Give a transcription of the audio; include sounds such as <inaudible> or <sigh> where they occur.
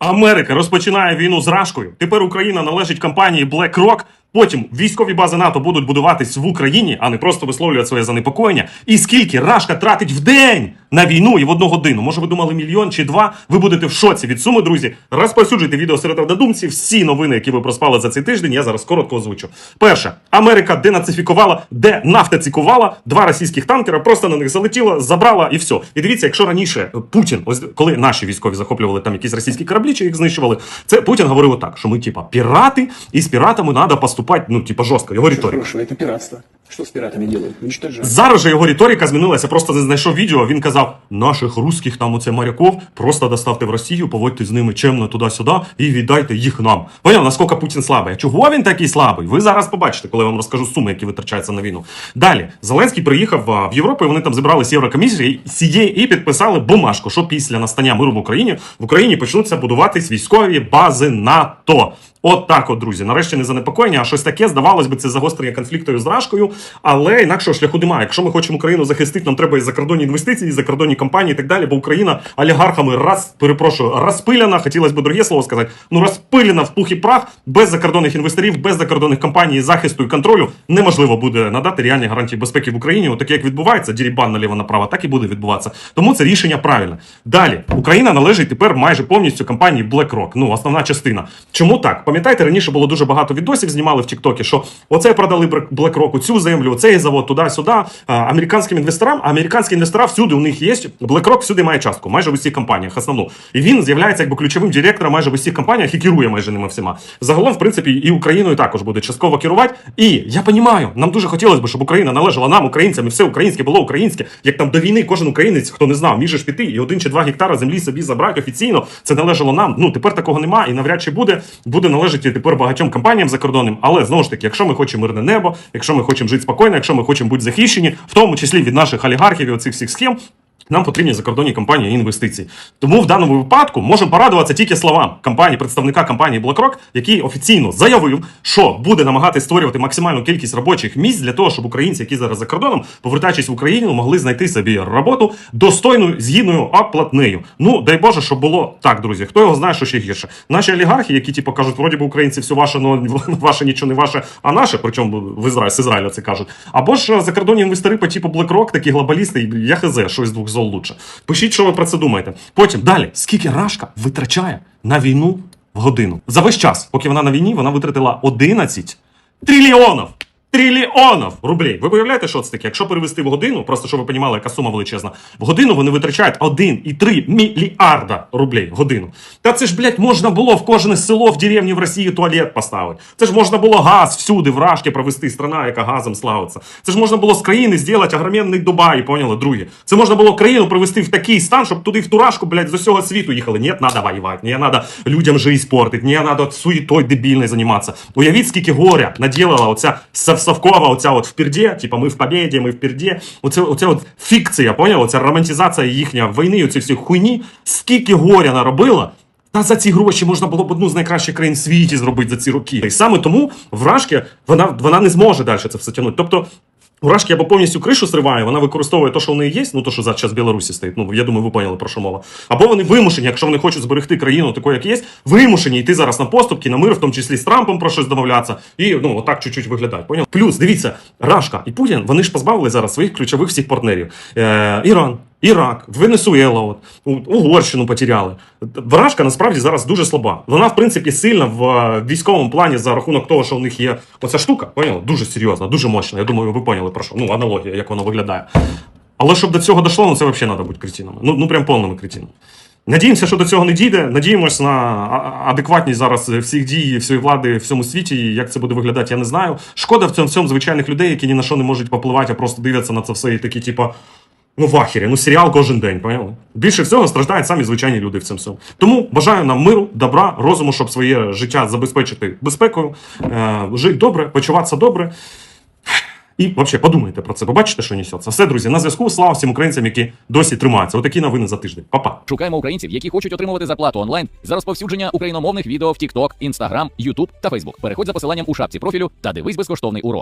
Америка розпочинає війну з Рашкою. Тепер Україна належить компанії BlackRock. Потім військові бази НАТО будуть будуватись в Україні, а не просто висловлювати своє занепокоєння. І скільки Рашка тратить в день на війну і в одну годину? Може, ви думали мільйон чи два? Ви будете в шоці від суми, друзі. Розповсюджуйте відео серед однодумців. Всі новини, які ви проспали за цей тиждень, я зараз коротко озвучу. Перше, Америка денацифікувала, денафтацикувала два російських танкера, просто на них залетіла, забрала і все. І дивіться, якщо раніше Путін, ось коли наші військові захоплювали там якісь російські кораблі, чи їх знищували, це Путін говорив отак, що ми, типа, пірати, і з піратами треба поступати, ну, типа, жестко, его риторика. Хорошо, это пиратство. Что с пиратами делают? Уничтожают. Зараз же його риторика змінилася. Просто не знайшов відео. Він казав: наших русських там оце моряков просто доставте в Росію, поводьте з ними чемно туди-сюди і віддайте їх нам. Поняв, наскільки Путін слабий? Чого він такий слабий? Ви зараз побачите, коли я вам розкажу суми, які витрачаються на війну. Далі Зеленський приїхав в Європу. і Вони там зібрали з Єврокомісії і підписали бумажку, що після настання миру в Україні в Україні почнуться будуватись військові бази НАТО. От так, от, друзі, нарешті не занепокоєння, а щось таке, здавалось би, це загострення конфлікту з Рашкою, але інакшого шляху немає. Якщо ми хочемо Україну захистити, нам треба і закордонні інвестиції, і закордонні компанії і так далі, бо Україна олігархами раз, перепрошую, розпиляна, хотілося б друге слово сказати, ну розпилена в пух і прах, без закордонних інвесторів, без закордонних компаній, захисту і контролю неможливо буде надати реальні гарантії безпеки в Україні. Отаке, як відбувається, дірібан наліво направо, так і буде відбуватися. Тому це рішення правильне. Далі Україна належить тепер майже повністю компанії BlackRock. Ну, основна частина. Чому так? Пам'ятаєте, раніше було дуже багато відосів, знімали в Тіктокі, що оце продали BlackRock, цю землю, цей завод туди-сюди. Американським інвесторам, а американські інвестора всюди у них є. BlackRock всюди має частку, майже в усіх компаніях, основну. І він з'являється якби ключовим директором майже в усіх компаніях і керує майже ними всіма. Загалом, в принципі, і Україною також буде частково керувати. І я розумію, нам дуже хотілося б, щоб Україна належала нам, українцям, і все українське було українське. Як там до війни кожен українець, хто не знав, міг піти і один чи два гектара землі собі забрати офіційно. Це належало нам. Ну тепер такого нема і навряд чи буде. Буде належати тепер багатьом компаніям закордонним. Але знову ж таки, якщо ми хочемо мирне небо, якщо ми хочемо жити спокійно, якщо ми хочемо бути захищені, в тому числі від наших олігархів і оцих всіх схем. Нам потрібні закордонні компанії і інвестиції. Тому в даному випадку можемо порадуватися тільки словам компанії, представника компанії BlackRock, який офіційно заявив, що буде намагатися створювати максимальну кількість робочих місць для того, щоб українці, які зараз за кордоном, повертаючись в Україну, могли знайти собі роботу достойну, з гідною оплатнею. Ну дай Боже, щоб було так, друзі. Хто його знає, що ще гірше? Наші олігархи, які типу кажуть, вроді би українці все ваше, но <laughs> ваше нічого не ваше, а наше, причому в Ізраїль, з Ізраїля це кажуть. Або ж закордонні інвестори по типу BlackRock, такі глобалісти, я хз, що із двох зол лучше. Пишіть, що ви про це думаєте. Потім далі, скільки Рашка витрачає на війну в годину? За весь час, поки вона на війні, вона витратила 11 трильйонів. Трильйонів рублей. Ви уявляєте, що це таке? Якщо перевести в годину, просто щоб ви розуміли, яка сума величезна, в годину вони витрачають 1,3 мільярда рублей в годину. Та це ж, блядь, можна було в кожне село в деревні в Росії туалет поставити. Це ж можна було газ всюди, в Рашки провести страна, яка газом славиться. Це ж можна було з країни зробити огроменний Дубай, поняли, другі. Це можна було країну привести в такий стан, щоб туди в турашку, блядь, з усього світу їхали. Ні, треба воювати, не треба людям жизнь портити, не треба суєтой дебільною займатися. Уявіть, скільки горя наділила оця Совкова, оця от в пірді, типа ми в побєді, ми в пірді. Оце, оця от фікція, поняв? Оця романтизація їхня війни, оці всі хуйні, скільки горя наробила. Та за ці гроші можна було б одну з найкращих країн в світі зробити за ці роки. І саме тому вражки вона, вона не зможе далі це все тягнути. Тобто. Урашки або повністю кришу зриває, вона використовує те, що в неї є, ну то, що зараз Білорусі стоїть. Ну я думаю, ви поняли про що мова. Або вони вимушені, якщо вони хочуть зберегти країну такою, як є, вимушені йти зараз на поступки, на мир, в тому числі з Трампом про щось домовлятися, і ну отак чуть-чуть виглядає. Поняв? Плюс дивіться, Рашка і Путін вони ж позбавили зараз своїх ключових всіх партнерів. Е, Іран. Ірак, Венесуела, от, Угорщину потеряли. Вражка насправді зараз дуже слаба. Вона, в принципі, сильна в е, військовому плані за рахунок того, що у них є оця штука. Поняли? Дуже серйозна, дуже мощна. Я думаю, ви поняли про що. Ну, аналогія, як воно виглядає. Але щоб до цього дійшло, ну це взагалі треба бути кретинами. Ну, ну прям повними кретинами. Надіємося, що до цього не дійде. Надіємося на адекватність зараз всіх дій, всієї влади в всьому світі. І Як це буде виглядати, я не знаю. Шкода в цьому всьому звичайних людей, які ні на що не можуть попливати, а просто дивляться на це все і такі, типа. Ну, в ахері, ну серіал кожен день, поняли? Більше всього страждають самі звичайні люди в цьому всьому. Тому бажаю нам миру, добра, розуму, щоб своє життя забезпечити безпекою, е, жити добре, почуватися добре. І взагалі подумайте про це, побачите, що несеться. Все, друзі, на зв'язку. Слава всім українцям, які досі тримаються. Отакі новини за тиждень. Па-па. Шукаємо українців, які хочуть отримувати зарплату онлайн за розповсюдження україномовних відео в TikTok, Instagram, YouTube та Facebook. Переходь за посиланням у шапці профілю та дивись безкоштовний урок.